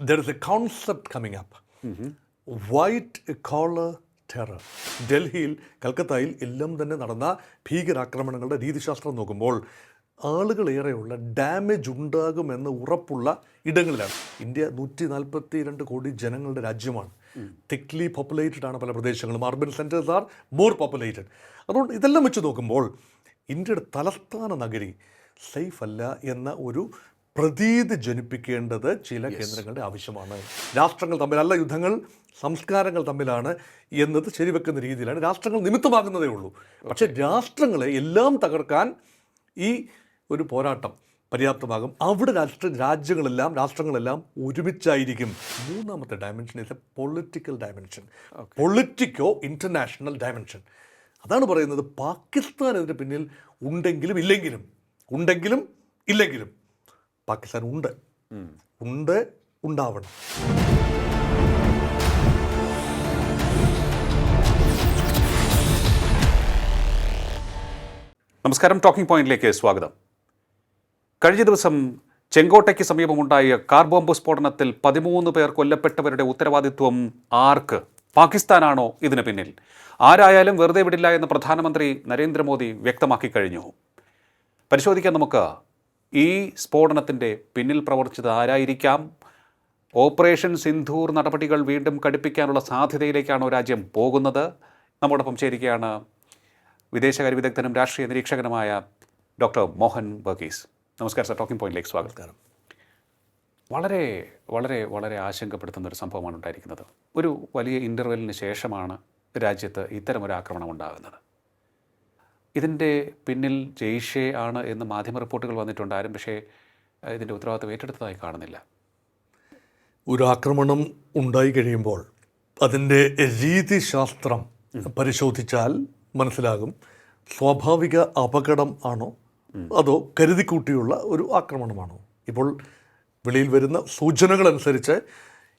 there is a concept coming up. White collar terror ഡൽഹിയിൽ കൽക്കത്തയിൽ എല്ലാം തന്നെ നടന്ന ഭീകരാക്രമണങ്ങളുടെ രീതിശാസ്ത്രം നോക്കുമ്പോൾ ആളുകളേറെയുള്ള ഡാമേജ് ഉണ്ടാകുമെന്ന് ഉറപ്പുള്ള ഇടങ്ങളിലാണ്. ഇന്ത്യ നൂറ്റി നാൽപ്പത്തി രണ്ട് കോടി ജനങ്ങളുടെ രാജ്യമാണ്. തിക്ലി പോപ്പുലേറ്റഡ് ആണ് പല പ്രദേശങ്ങളും. Urban centres are more populated അതുകൊണ്ട് ഇതെല്ലാം വെച്ച് നോക്കുമ്പോൾ ഇന്ത്യയുടെ തലസ്ഥാന നഗരി സേഫ് അല്ല എന്ന ഒരു പ്രതീതി ജനിപ്പിക്കേണ്ടത് ചില കേന്ദ്രങ്ങളുടെ ആവശ്യമാണ്. രാഷ്ട്രങ്ങൾ തമ്മിലല്ല യുദ്ധങ്ങൾ സംസ്കാരങ്ങൾ തമ്മിലാണ് എന്നത് ശരിവെക്കുന്ന രീതിയിലാണ് രാഷ്ട്രങ്ങൾ നിമിത്തമാകുന്നതേ ഉള്ളൂ. പക്ഷേ രാഷ്ട്രങ്ങളെ എല്ലാം തകർക്കാൻ ഈ ഒരു പോരാട്ടം പര്യാപ്തമാകും. അവിടെ രാഷ്ട്ര രാജ്യങ്ങളെല്ലാം രാഷ്ട്രങ്ങളെല്ലാം ഒരുമിച്ചായിരിക്കും. മൂന്നാമത്തെ dimension is a political dimension politico international dimension അതാണ് പറയുന്നത് പാകിസ്ഥാൻ ഇതിന് പിന്നിൽ ഉണ്ടെങ്കിലും ഇല്ലെങ്കിലും. ഉണ്ടെങ്കിലും ഇല്ലെങ്കിലും. പാകിസ്ഥാൻ ഉണ്ട് ഉണ്ട് ഉണ്ടാവണം. നമസ്കാരം. ടോക്കിംഗ് പോയിന്റിലേക്ക് സ്വാഗതം. കഴിഞ്ഞ ദിവസം ചെങ്കോട്ടയ്ക്ക് സമീപമുണ്ടായ കാർ ബോംബ് സ്ഫോടനത്തിൽ പതിമൂന്ന് പേർ കൊല്ലപ്പെട്ടവരുടെ ഉത്തരവാദിത്വം ആർക്ക്? പാകിസ്ഥാനാണോ ഇതിന് പിന്നിൽ? ആരായാലും വെറുതെ വിടില്ല എന്ന് പ്രധാനമന്ത്രി നരേന്ദ്രമോദി വ്യക്തമാക്കി കഴിഞ്ഞു. പരിശോധിക്കാൻ നമുക്ക്. ഈ സ്ഫോടനത്തിന്റെ പിന്നിൽ പ്രവർത്തിച്ചത് ആരായിരിക്കാം? ഓപ്പറേഷൻ സിന്ധൂർ നടപടികൾ വീണ്ടും കടുപ്പിക്കാനുള്ള സാധ്യതയിലേക്കാണോ രാജ്യം പോകുന്നത്? നമ്മോടൊപ്പം ചേരുകയാണ് വിദേശകാര്യ വിദഗ്ധനും രാഷ്ട്രീയ നിരീക്ഷകനുമായ ഡോക്ടർ മോഹൻ വർഗീസ്. നമസ്കാരം സർ ടോക്കിംഗ് പോയിന്റിലേക്ക് സ്വാഗതം. വളരെ വളരെ വളരെ ആശങ്കപ്പെടുത്തുന്ന ഒരു സംഭവമാണ് ഉണ്ടായിരിക്കുന്നത്. ഒരു വലിയ ഇന്റർവെല്ലിന് ശേഷമാണ് രാജ്യത്ത് ഇത്തരമൊരു ആക്രമണം ഉണ്ടാകുന്നത്. ഇതിന്റെ പിന്നിൽ ജെയ്ഷെ ആണ് എന്ന് മാധ്യമ റിപ്പോർട്ടുകൾ വന്നിട്ടുണ്ട് ആരും പക്ഷേ ഇതിന്റെ ഉത്തരവാദിത്വം ഏറ്റെടുത്തതായി കാണുന്നില്ല. ഒരു ആക്രമണം ഉണ്ടായി കഴിയുമ്പോൾ അതിന്റെ രീതിശാസ്ത്രം പരിശോധിച്ചാൽ മനസ്സിലാകും. സ്വാഭാവിക അപകടം ആണോ അതോ കരുതിക്കൂട്ടിയുള്ള ഒരു ആക്രമണമാണോ? ഇപ്പോൾ വെളിയിൽ വരുന്ന സൂചനകളനുസരിച്ച്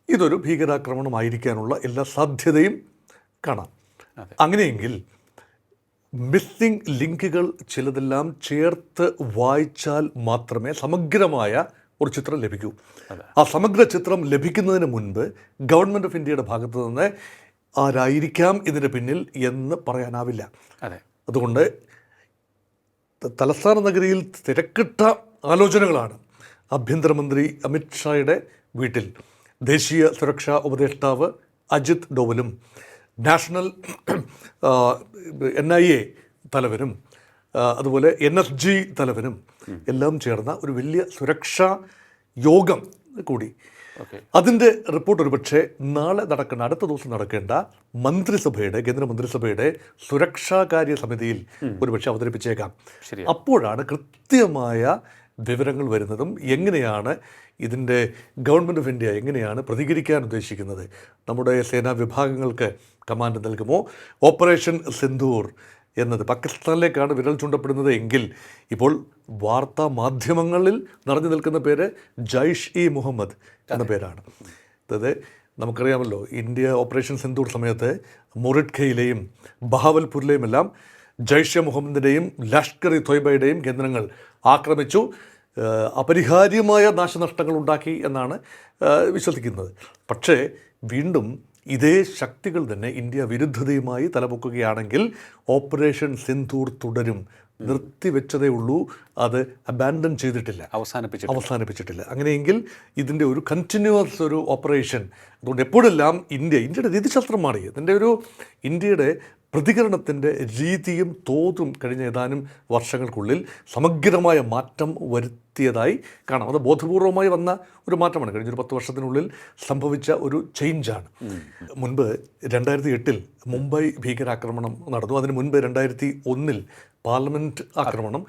ഇതൊരു ഭീകരാക്രമണമായിരിക്കാനുള്ള എല്ലാ സാധ്യതയും കാണാം. അങ്ങനെയെങ്കിൽ മിസ്സിംഗ് ലിങ്കുകൾ ചിലതെല്ലാം ചേർത്ത് വായിച്ചാൽ മാത്രമേ സമഗ്രമായ ഒരു ചിത്രം ലഭിക്കൂ. ആ സമഗ്ര ചിത്രം ലഭിക്കുന്നതിന് മുൻപ് ഗവൺമെന്റ് ഓഫ് ഇന്ത്യയുടെ ഭാഗത്ത് നിന്ന് ആരായിരിക്കാം ഇതിന് പിന്നിൽ എന്ന് പറയാനാവില്ല. അതെ. അതുകൊണ്ട് തലസ്ഥാന നഗരിയിൽ തിരക്കിട്ട ആലോചനകളാണ് ആഭ്യന്തരമന്ത്രി അമിത്ഷായുടെ വീട്ടിൽ. ദേശീയ സുരക്ഷാ ഉപദേഷ്ടാവ് അജിത് ഡോവലും നാഷണൽ എൻ ഐ എ തലവനും അതുപോലെ എൻ എസ് ജി തലവനും എല്ലാം ചേർന്ന ഒരു വലിയ സുരക്ഷാ യോഗം കൂടി. അതിന്റെ റിപ്പോർട്ട് ഒരുപക്ഷെ നാളെ നടക്കേണ്ട അടുത്ത ദിവസം നടക്കേണ്ട മന്ത്രിസഭയുടെ കേന്ദ്ര മന്ത്രിസഭയുടെ സുരക്ഷാ കാര്യ സമിതിയിൽ ഒരുപക്ഷെ അവതരിപ്പിച്ചേക്കാം. അപ്പോഴാണ് കൃത്യമായ വിവരങ്ങൾ വരുന്നതും എങ്ങനെയാണ് ഇതിന്റെ ഗവൺമെന്റ് ഓഫ് ഇന്ത്യ എങ്ങനെയാണ് പ്രതികരിക്കാൻ ഉദ്ദേശിക്കുന്നത്? നമ്മുടെ സേനാ വിഭാഗങ്ങൾക്ക് കമാൻഡ് നൽകുമോ? ഓപ്പറേഷൻ സിന്ധൂർ എന്നത് പാകിസ്ഥാനിലേക്കാണ് വിരൽ ചൂണ്ടപ്പെടുന്നത് എങ്കിൽ ഇപ്പോൾ വാർത്താ മാധ്യമങ്ങളിൽ നിറഞ്ഞു നിൽക്കുന്ന പേര് ജൈഷ് ഇ മുഹമ്മദ് എന്ന പേരാണ്. അതായത് നമുക്കറിയാമല്ലോ ഇന്ത്യ ഓപ്പറേഷൻ സിന്ധൂർ സമയത്ത് മൊറിഡ്ഖയിലെയും ബഹാവൽപൂരിലെയും എല്ലാം ജൈഷെ മുഹമ്മദിന്റെയും ലഷ്കർ ഇ തൊയ്ബയുടെയും കേന്ദ്രങ്ങൾ ആക്രമിച്ചു. അപരിഹാര്യമായ നാശനഷ്ടങ്ങൾ ഉണ്ടാക്കി എന്നാണ് വിശ്വസിക്കുന്നത്. പക്ഷേ വീണ്ടും ഇതേ ശക്തികൾ തന്നെ ഇന്ത്യ വിരുദ്ധതയുമായി തലപൊക്കുകയാണെങ്കിൽ ഓപ്പറേഷൻ സിന്ധൂർ തുടരും. നിർത്തിവെച്ചതേ ഉള്ളൂ. അത് അബാൻഡൻ ചെയ്തിട്ടില്ല. അവസാനിപ്പിച്ചു അവസാനിപ്പിച്ചിട്ടില്ല. അങ്ങനെയെങ്കിൽ ഇതിന്റെ ഒരു കണ്ടിന്യൂസ് ഒരു ഓപ്പറേഷൻ അതുകൊണ്ട് എപ്പോഴെല്ലാം ഇന്ത്യ ഇന്ത്യയുടെ രീതിശാസ്ത്രം മാറി. ഇതിന്റെ ഒരു ഇന്ത്യയുടെ പ്രതികരണത്തിന്റെ രീതിയും തോതും കഴിഞ്ഞ ഏതാനും വർഷങ്ങൾക്കുള്ളിൽ സമഗ്രമായ മാറ്റം വരുത്തിയതായി കാണാം. അത് ബോധപൂർവമായി വന്ന ഒരു മാറ്റമാണ്. കഴിഞ്ഞ ഒരു പത്ത് വർഷത്തിനുള്ളിൽ സംഭവിച്ച ഒരു ചേഞ്ചാണ് മുൻപ് രണ്ടായിരത്തി എട്ടിൽ മുംബൈ ഭീകരാക്രമണം നടന്നു. അതിന് മുൻപ് രണ്ടായിരത്തി ഒന്നിൽ പാർലമെന്റ് ആക്രമണം.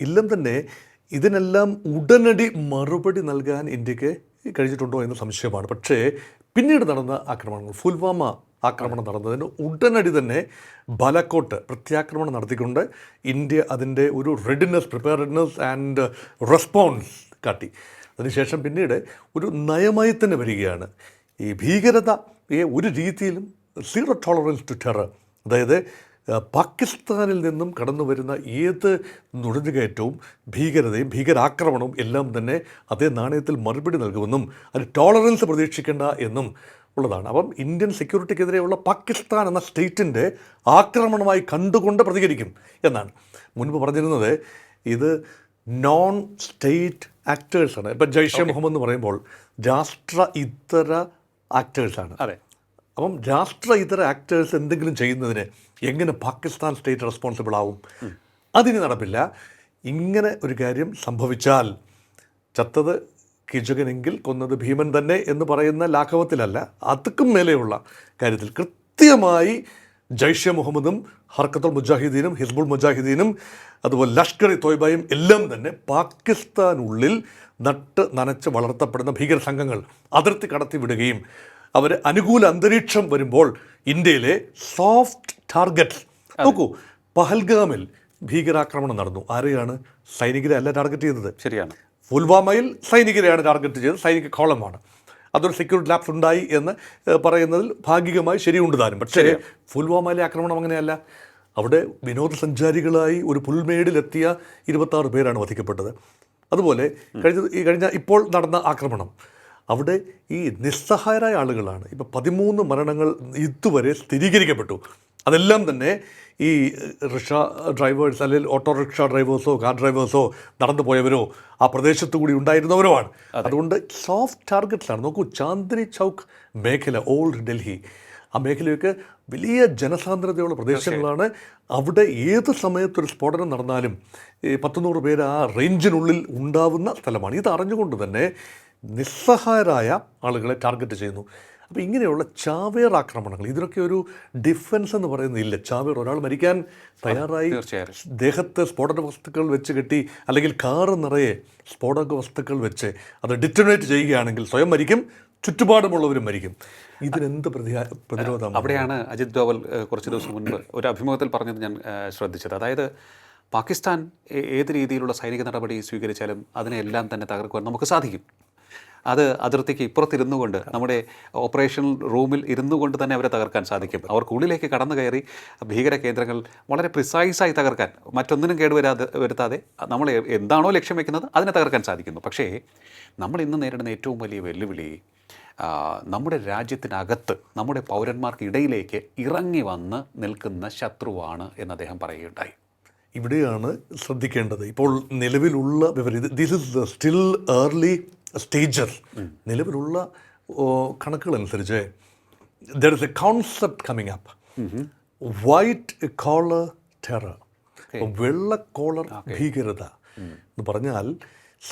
എല്ലാം തന്നെ ഇതിനെല്ലാം ഉടനടി മറുപടി നൽകാൻ ഇന്ത്യയ്ക്ക് കഴിഞ്ഞിട്ടുണ്ടോ എന്ന സംശയമാണ്. പക്ഷേ പിന്നീട് നടന്ന ആക്രമണങ്ങൾ പുൽവാമ ആക്രമണം നടന്നതിന് ഉടനടി തന്നെ ബലക്കോട്ട് പ്രത്യാക്രമണം നടത്തിക്കൊണ്ട് ഇന്ത്യ അതിന്റെ ഒരു റെഡിനെസ് പ്രിപ്പയർഡ്നെസ് ആൻഡ് റെസ്പോൺസ് കാട്ടി. അതിനുശേഷം പിന്നീട് ഒരു നയമായി തന്നെ വരികയാണ്. ഈ ഭീകരതയെ ഒരു രീതിയിലും സീറോ ടോളറൻസ് ടു ടെറർ അതായത് പാകിസ്ഥാനിൽ നിന്നും കടന്നു വരുന്ന ഏത് നുഴഞ്ഞുകയറ്റവും ഭീകരതയും ഭീകരാക്രമണവും എല്ലാം തന്നെ അതേ നാണയത്തിൽ മറുപടി നൽകുമെന്നും അതിന് ടോളറൻസ് പ്രതീക്ഷിക്കേണ്ട എന്നും ഉള്ളതാണ്. അപ്പം ഇന്ത്യൻ സെക്യൂരിറ്റിക്കെതിരെയുള്ള പാകിസ്ഥാൻ എന്ന സ്റ്റേറ്റിന്റെ ആക്രമണമായി കണ്ടുകൊണ്ട് പ്രതികരിക്കും എന്നാണ്. മുൻപ് പറഞ്ഞിരുന്നത് ഇത് നോൺ സ്റ്റേറ്റ് ആക്ടേഴ്സാണ് ഇപ്പം ജയ്ഷെ മുഹമ്മദ് എന്ന് പറയുമ്പോൾ രാഷ്ട്ര ഇതര ആക്ടേഴ്സാണ് അതെ. അപ്പം രാഷ്ട്ര ഇതര ആക്ടേഴ്സ് എന്തെങ്കിലും ചെയ്യുന്നതിന് എങ്ങനെ പാകിസ്ഥാൻ സ്റ്റേറ്റ് റെസ്പോൺസിബിൾ ആവും? അതിന് നടപ്പില്ല. ഇങ്ങനെ ഒരു കാര്യം സംഭവിച്ചാൽ ചത്തത് കിജുകനെങ്കിൽ കൊന്നത് ഭീമൻ തന്നെ എന്ന് പറയുന്ന ലാഘവത്തിലല്ല അതുക്കും മേലെയുള്ള കാര്യത്തിൽ. കൃത്യമായി ജയ്ഷെ മുഹമ്മദും ഹർക്കത്തുൽ മുജാഹിദീനും ഹിസ്ബുൾ മുജാഹിദീനും അതുപോലെ ലഷ്കർ ഇ തോയ്ബയും എല്ലാം തന്നെ പാകിസ്ഥാനുള്ളിൽ നട്ട് നനച്ച് വളർത്തപ്പെടുന്ന ഭീകര സംഘങ്ങൾ അതിർത്തി കടത്തി വിടുകയും അവർ അനുകൂല അന്തരീക്ഷം വരുമ്പോൾ ഇന്ത്യയിലെ സോഫ്റ്റ് ടാർഗറ്റ് നോക്കൂ പഹൽഗാമിൽ ഭീകരാക്രമണം നടന്നു. ആരെയാണ്? സൈനികരെ അല്ല ടാർഗറ്റ് ചെയ്തത്. ശരിയാണ്. പുൽവാമയിൽ സൈനികരെയാണ് ടാർഗറ്റ് ചെയ്തത്. സൈനിക കോളമാണ്. അതൊരു സെക്യൂരിറ്റി ലാപ്സ് ഉണ്ടായി എന്ന് പറയുന്നതിൽ ഭാഗികമായി ശരിയുണ്ട് താനും. പക്ഷേ പുൽവാമയിലെ ആക്രമണം അങ്ങനെയല്ല. അവിടെ വിനോദസഞ്ചാരികളായി ഒരു പുൽമേടിലെത്തിയ ഇരുപത്താറ് പേരാണ് വധിക്കപ്പെട്ടത്. അതുപോലെ കഴിഞ്ഞ ഈ കഴിഞ്ഞ ഇപ്പോൾ നടന്ന ആക്രമണം. അവിടെ ഈ നിസ്സഹായരായ ആളുകളാണ്. ഇപ്പോൾ പതിമൂന്ന് മരണങ്ങൾ ഇതുവരെ സ്ഥിരീകരിക്കപ്പെട്ടു. അതെല്ലാം തന്നെ ഈ റിക്ഷ ഡ്രൈവേഴ്സ് അല്ലെങ്കിൽ ഓട്ടോറിക്ഷ ഡ്രൈവേഴ്സോ കാർ ഡ്രൈവേഴ്സോ നടന്നു പോയവരോ ആ പ്രദേശത്തു കൂടി ഉണ്ടായിരുന്നവരോ ആണ് അതുകൊണ്ട് സോഫ്റ്റ് ടാർഗറ്റ്സാണ് നോക്കൂ ചാന്ദിനി ചൗക്ക് മേഖല ഓൾഡ് ഡൽഹി ആ മേഖലയൊക്കെ വലിയ ജനസാന്ദ്രതയുള്ള പ്രദേശങ്ങളാണ്. അവിടെ ഏത് സമയത്തൊരു സ്ഫോടനം നടന്നാലും ഈ പത്തുനൂറ് പേര് ആ റേഞ്ചിനുള്ളിൽ ഉണ്ടാവുന്ന സ്ഥലമാണ്. ഇത് അറിഞ്ഞുകൊണ്ട് തന്നെ നിസ്സഹായരായ ആളുകളെ ടാർഗറ്റ് ചെയ്യുന്നു. അപ്പോൾ ഇങ്ങനെയുള്ള ചാവേർ ആക്രമണങ്ങൾ ഇതിനൊക്കെ ഒരു ഡിഫൻസ് എന്ന് പറയുന്നില്ല. ചാവേർ ഒരാൾ മരിക്കാൻ തയ്യാറായി. ദേഹത്ത് സ്ഫോടക വസ്തുക്കൾ വെച്ച് കെട്ടി അല്ലെങ്കിൽ കാറ് നിറയെ സ്ഫോടക വസ്തുക്കൾ വെച്ച് അത് ഡിറ്റനേറ്റ് ചെയ്യുകയാണെങ്കിൽ സ്വയം മരിക്കും ചുറ്റുപാടുമുള്ളവരും മരിക്കും. ഇതിനെന്ത് പ്രതിഹാ പ്രതിരോധം അവിടെയാണ് അജിത് ഡോവൽ കുറച്ച് ദിവസം മുൻപ് ഒരു അഭിമുഖത്തിൽ പറഞ്ഞത് ഞാൻ ശ്രദ്ധിച്ചത്. അതായത് പാകിസ്ഥാൻ ഏത് രീതിയിലുള്ള സൈനിക നടപടി സ്വീകരിച്ചാലും അതിനെല്ലാം തന്നെ തകർക്കുവാൻ നമുക്ക് സാധിക്കും. അത് അതിർത്തിക്ക് ഇപ്പുറത്തിരുന്നു കൊണ്ട് നമ്മുടെ ഓപ്പറേഷൻ റൂമിൽ ഇരുന്നു കൊണ്ട് തന്നെ അവരെ തകർക്കാൻ സാധിക്കും. അവർക്കുള്ളിലേക്ക് കടന്നു കയറി ഭീകര കേന്ദ്രങ്ങൾ വളരെ പ്രിസൈസായി തകർക്കാൻ മറ്റൊന്നിനും കേടുവരാതെ വരുത്താതെ നമ്മൾ എന്താണോ ലക്ഷ്യം വെക്കുന്നത് അതിനെ തകർക്കാൻ സാധിക്കുന്നു. പക്ഷേ നമ്മൾ ഇന്ന് നേരിടുന്ന ഏറ്റവും വലിയ വെല്ലുവിളി നമ്മുടെ രാജ്യത്തിനകത്ത് നമ്മുടെ പൗരന്മാർക്കിടയിലേക്ക് ഇറങ്ങി വന്ന് നിൽക്കുന്ന ശത്രുവാണ് എന്ന് അദ്ദേഹം പറയുകയുണ്ടായി. ഇവിടെയാണ് ശ്രദ്ധിക്കേണ്ടത്. ഇപ്പോൾ നിലവിലുള്ള വിവരം this is still early stages നിലവിലുള്ള കണക്കുകളനുസരിച്ച് there is a concept coming up white collar terror വെള്ള കോളർ ഭീകരത. എന്ന് പറഞ്ഞാൽ